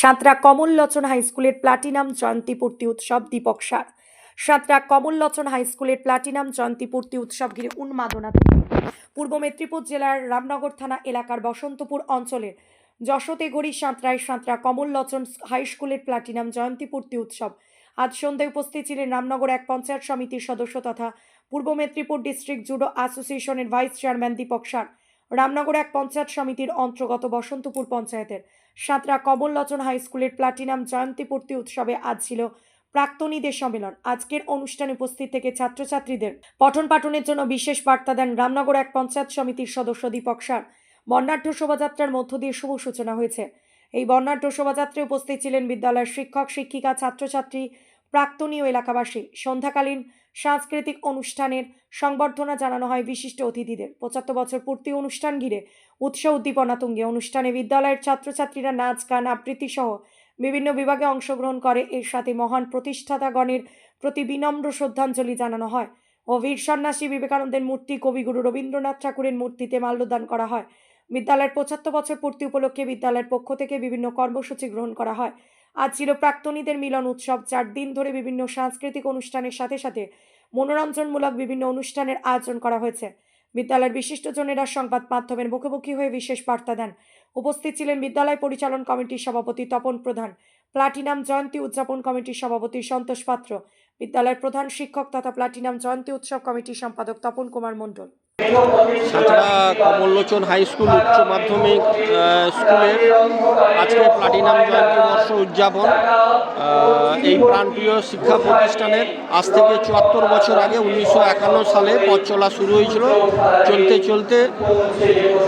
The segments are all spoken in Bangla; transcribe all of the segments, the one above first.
সাঁতরা কমললোচন হাই স্কুলের প্লাটিনাম জয়ন্তী পূর্তি উৎসব দীপক সার। সাঁতরা কমললোচন হাই স্কুলের প্লাটিনাম জয়ন্তী পূর্তি উৎসব ঘিরে উন্মাদনা। পূর্ব মেদিনীপুর জেলার রামনগর থানা এলাকার বসন্তপুর অঞ্চলের যশোতেগড়ি সাঁতরায় সাঁতরা কমললোচন হাই স্কুলের প্লাটিনাম জয়ন্তী পূর্তি উৎসব। আজ সন্ধ্যায় উপস্থিত ছিলেন রামনগর এক পঞ্চায়েত সমিতির সদস্য তথা পূর্ব মেদিনীপুর ডিস্ট্রিক্ট জুডো অ্যাসোসিয়েশনের ভাইস চেয়ারম্যান দীপক সার। রামনগর এক পঞ্চায়েত সমিতির অন্তর্গত বসন্তপুর পঞ্চায়েতের সাঁতরা কমললোচন হাই স্কুলের প্লাটিনাম জয়ন্তী পূর্তি উৎসবে আজ ছিল প্রাক্তনীদের সম্মেলন। আজকের অনুষ্ঠানে উপস্থিত থেকে ছাত্রছাত্রীদের পঠন পাঠনের জন্য বিশেষ বার্তা দেন রামনগর এক পঞ্চায়েত সমিতির সদস্য দীপক সার। বর্ণাঢ্য শোভাযাত্রার মধ্য দিয়ে শুভ সূচনা হয়েছে। এই বর্ণাঢ্য শোভাযাত্রায় উপস্থিত ছিলেন বিদ্যালয়ের শিক্ষক, শিক্ষিকা, ছাত্রছাত্রী প্রাক্তনী ও এলাকাবাসী। সন্ধ্যাকালীন সাংস্কৃতিক অনুষ্ঠানের সংবর্ধনা জানানো হয় বিশিষ্ট অতিথিদের। পঁচাত্তর বছর পূর্তি অনুষ্ঠান ঘিরে উৎসব উদ্দীপনা তুঙ্গে। অনুষ্ঠানে বিদ্যালয়ের ছাত্রছাত্রীরা নাচ, গান, আবৃত্তি সহ বিভিন্ন বিভাগে অংশগ্রহণ করে। এর সাথে মহান প্রতিষ্ঠাতাগণের প্রতি বিনম্র শ্রদ্ধাঞ্জলি জানানো হয় ও বীর সন্ন্যাসী বিবেকানন্দের মূর্তি কবিগুরু রবীন্দ্রনাথ ঠাকুরের মূর্তিতে মাল্যদান করা হয়। বিদ্যালয়ের পঁচাত্তর বছর পূর্তি উপলক্ষে বিদ্যালয়ের পক্ষ থেকে বিভিন্ন কর্মসূচি গ্রহণ করা হয়। আজ ছিল প্রাক্তনীদের মিলন উৎসব। চার দিন ধরে বিভিন্ন সাংস্কৃতিক অনুষ্ঠানের সাথে সাথে মনোরঞ্জনমূলক বিভিন্ন অনুষ্ঠানের আয়োজন করা হয়েছে। বিদ্যালয়ের বিশিষ্টজনেরা সংবাদ মাধ্যমের মুখোমুখি হয়ে বিশেষ বার্তা দেন। উপস্থিত ছিলেন বিদ্যালয় পরিচালন কমিটির সভাপতি তপন প্রধান, প্লাটিনাম জয়ন্তী উদযাপন কমিটির সভাপতি সন্তোষ পাত্র, বিদ্যালয়ের প্রধান শিক্ষক তথা প্লাটিনাম জয়ন্তী উৎসব কমিটির সম্পাদক তপন কুমার মণ্ডল। সাঁতরা কমললোচন হাই স্কুল উচ্চ মাধ্যমিক স্কুলের আজকে প্লাটিনাম জয়ন্তী বর্ষ উদযাপন। এই প্রাণপ্রিয় শিক্ষা প্রতিষ্ঠানের আজ থেকে চুয়াত্তর বছর আগে উনিশশো একান্ন সালে পথ চলা শুরু হয়েছিল। চলতে চলতে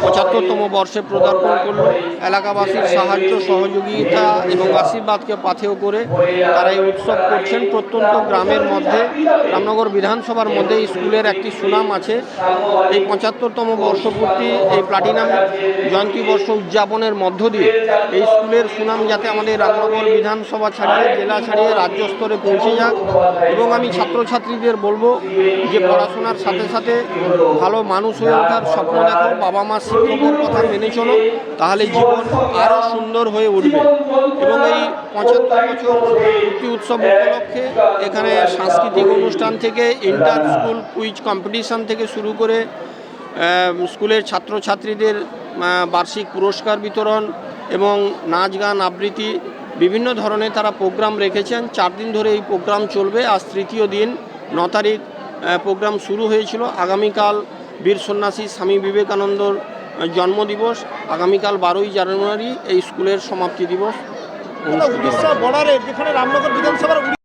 পঁচাত্তরতম বর্ষে পদার্পণ করল। এলাকাবাসীর সাহায্য, সহযোগিতা এবং আশীর্বাদকে পাথেয় করে তারা এই উৎসব করছেন। প্রত্যন্ত গ্রামের মধ্যে, রামনগর বিধানসভার মধ্যে স্কুলের একটি সুনাম আছে। এই পঁচাত্তরতম বর্ষপূর্তি, এই প্লাটিনাম জয়ন্তী বর্ষ উদযাপনের মধ্য দিয়ে এই স্কুলের সুনাম যাতে আমাদের রামনগর বিধানসভা ছাড়িয়ে, জেলা ছাড়িয়ে, রাজ্য স্তরে পৌঁছে যাক। এবং আমি ছাত্রছাত্রীদের বলব যে পড়াশোনার সাথে সাথে ভালো মানুষ হয়ে ওঠার স্বপ্ন দেখো, বাবা মা শিক্ষকের কথা মেনে চলো, তাহলে জীবন আরও সুন্দর হয়ে উঠবে। এবং এই পঁচাত্তর বছর পূর্তি উৎসব উপলক্ষে এখানে সাংস্কৃতিক অনুষ্ঠান থেকে ইন্টার স্কুল কুইজ কম্পিটিশন থেকে শুরু করে স্কুলের ছাত্রছাত্রীদের বার্ষিক পুরস্কার বিতরণ এবং নাচ গান আবৃত্তি বিভিন্ন ধরনের তারা প্রোগ্রাম রেখেছেন চার দিন ধরে এই প্রোগ্রাম চলবে আজ তৃতীয় দিন ন তারিখ প্রোগ্রাম শুরু হয়েছিল আগামীকাল বীর সন্ন্যাসী স্বামী বিবেকানন্দর জন্মদিবস আগামীকাল বারোই জানুয়ারি এই স্কুলের সমাপ্তি দিবস বর্ডারে যেখানে রামনগর বিধানসভার